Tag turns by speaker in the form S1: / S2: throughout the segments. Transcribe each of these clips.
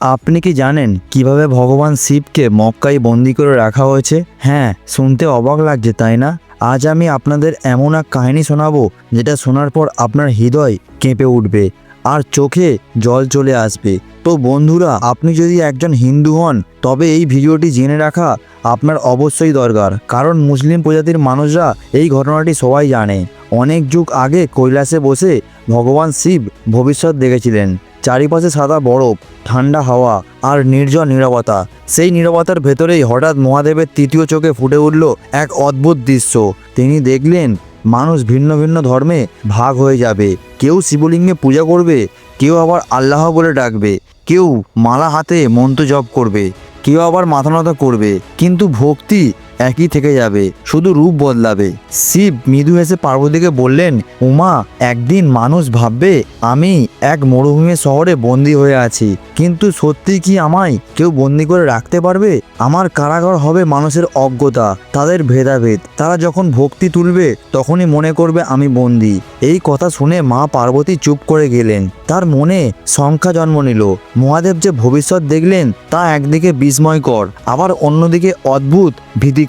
S1: আপনি কি জানেন কীভাবে ভগবান শিবকে মক্কায় বন্দি করে রাখা হয়েছে? হ্যাঁ শুনতে অবাক লাগছে, তাই না? আজ আমি আপনাদের এমন এক কাহিনী শোনাবো, যেটা শোনার পর আপনার হৃদয় কেঁপে উঠবে আর চোখে জল চলে আসবে। তো বন্ধুরা, আপনি যদি একজন হিন্দু হন, তবে এই ভিডিওটি জেনে রাখা আপনার অবশ্যই দরকার, কারণ মুসলিম প্রজাতির মানুষরা এই ঘটনাটি সবাই জানে। অনেক যুগ আগে কৈলাসে বসে ভগবান শিব ভবিষ্যৎ দেখেছিলেন। চারিপাশে সাদা বরফ, ঠান্ডা হাওয়া আর নির্জন নীরবতা। সেই নীরবতার ভেতরেই হঠাৎ মহাদেবের তৃতীয় চোখে ফুটে উঠল এক অদ্ভুত দৃশ্য। তিনি দেখলেন, মানুষ ভিন্ন ভিন্ন ধর্মে ভাগ হয়ে যাবে। কেউ শিবলিঙ্গে পূজা করবে, কেউ আবার আল্লাহ বলে ডাকবে। কেউ মালা হাতে মন্ত্র জপ করবে, কেউ আবার মাথা নত করবে। কিন্তু ভক্তি একই থেকে যাবে, শুধু রূপ বদলাবে। শিব মৃদু হেসে পার্বতীকে বললেন, উমা, একদিন মানুষ ভাববে, আমি এক মরুভূমি শহরে বন্দি হয়ে আছি। কিন্তু সত্যি কি আমায় কেউ বন্দি করে রাখতে পারবে? আমার কারাগার হবে মানুষের অজ্ঞতা, তাদের ভেদাভেদ। তারা যখন ভক্তি তুলবে, তখনই মনে করবে আমি বন্দি। এই কথা শুনে মা পার্বতী চুপ করে গেলেন। তার মনে সংখ্যা জন্ম নিল। মহাদেব যে ভবিষ্যৎ দেখলেন, তা একদিকে বিস্ময়কর, আবার অন্যদিকে অদ্ভুত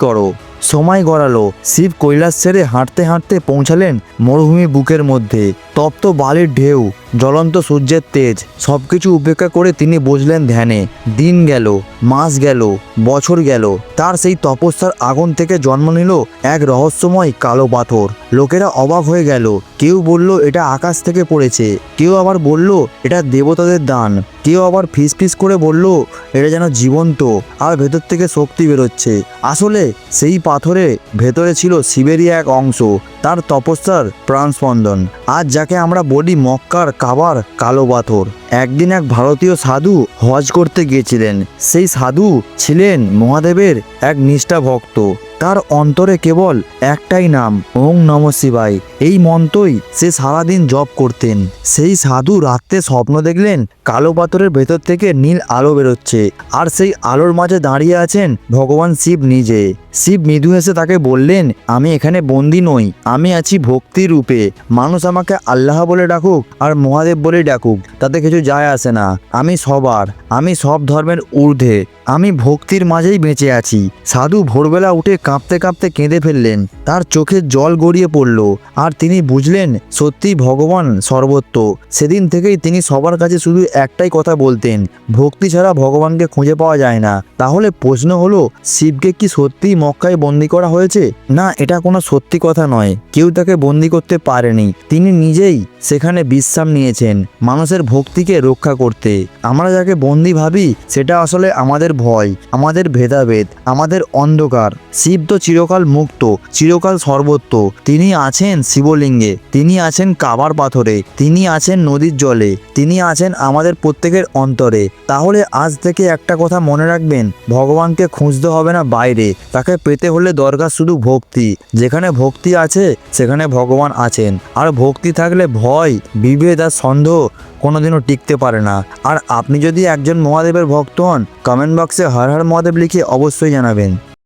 S1: ভীতিকরও সময় গড়ালো। শিব কৈলাস ছেড়ে হাঁটতে হাঁটতে পৌঁছালেন মরুভূমি বুকের মধ্যে। তপ্ত বালির ঢেউ, জ্বলন্ত সূর্যের তেজ, সবকিছু উপেক্ষা করে তিনি বসলেন ধ্যানে, দিন গেল, মাস গেল, বছর গেল, তার সেই তপস্যার আগুন থেকে জন্ম নিল এক রহস্যময় কালো পাথর। লোকেরা অবাক হয়ে গেল, কেউ বলল, এটা আকাশ থেকে পড়েছে। কেউ আবার বলল, এটা দেবতাদের দান। কেউ আবার ফিস ফিস করে বলল, এটা যেন জীবন্ত আর ভেতর থেকে শক্তি বেরোচ্ছে। আসলে সেই পাথরে ভেতরে ছিল শিবেরই এক অংশ, তার তপস্যার প্রাণস্পন্দন। আজ যাকে আমরা বলি মক্কার কাবার কালো পাথর। একদিন এক ভারতীয় সাধু হজ করতে গিয়েছিলেন। সেই সাধু ছিলেন মহাদেবের এক নিষ্ঠা ভক্ত তার অন্তরে কেবল একটাই নাম, ওং নম শিবায়। এই মন্ত্রই সে সারাদিন জপ করতেন। সেই সাধু রাত্রে স্বপ্ন দেখলেন কালো পাথরের ভেতর থেকে নীল আলো বেরোচ্ছে। আর সেই আলোর মাঝে দাঁড়িয়ে আছেন ভগবান শিব নিজে। শিব মৃদু হেসে তাকে বললেন, আমি এখানে বন্দি নই, আমি আছি ভক্তি রূপে। মানুষ আমাকে আল্লাহ বলে ডাকুক আর মহাদেব বলে ডাকুক, তাতে কিছু যায় আসে না। আমি সবার, আমি সব ধর্মের ঊর্ধ্বে। আমি ভক্তির মাঝেই বেঁচে আছি। সাধু ভোরবেলা উঠে কাঁপতে কাঁপতে কেঁদে ফেললেন। তার চোখের জল গড়িয়ে পড়ল। আর তিনি বুঝলেন, সত্যি ভগবান সর্বত্র সেদিন থেকেই তিনি সবার কাছে শুধু একটাই কথা বলতেন, ভক্তি ছাড়া ভগবানকে খুঁজে পাওয়া যায় না। তাহলে প্রশ্ন হলো, শিবকে কি সত্যি মক্কায় বন্দি করা হয়েছে? না, এটা কোনো সত্যি কথা নয়। কেউ তাকে বন্দি করতে পারেনি। তিনি নিজেই সেখানে বিশ্রাম নিয়েছেন, মানুষের ভক্তিকে রক্ষা করতে। আমরা যাকে বন্দি ভাবি, সেটা আসলে আমাদের ভয়, আমাদের ভেদাভেদ, আমাদের অন্ধকার। শিব তো চিরকাল মুক্ত, চিরকাল সর্বত্র। তিনি আছেন শিবলিঙ্গে, তিনি আছেন কাবার পাথরে, তিনি আছেন নদীর জলে, তিনি আছেন আমাদের প্রত্যেকের অন্তরে। তাহলে আজ থেকে একটা কথা মনে রাখবেন, ভগবানকে খুঁজতে হবে না বাইরে, তাকে পেতে হলে দরকার শুধু ভক্তি। যেখানে ভক্তি আছে, সেখানে ভগবান আছেন। আর ভক্তি থাকলে ভয়, বিভেদ আর সন্দেহ কোনোদিনও টিকতে পারে না। আর আপনি যদি একজন মহাদেবের ভক্ত হন কমেন্ট বক্সে হর হর মহাদেব লিখে অবশ্যই জানাবেন।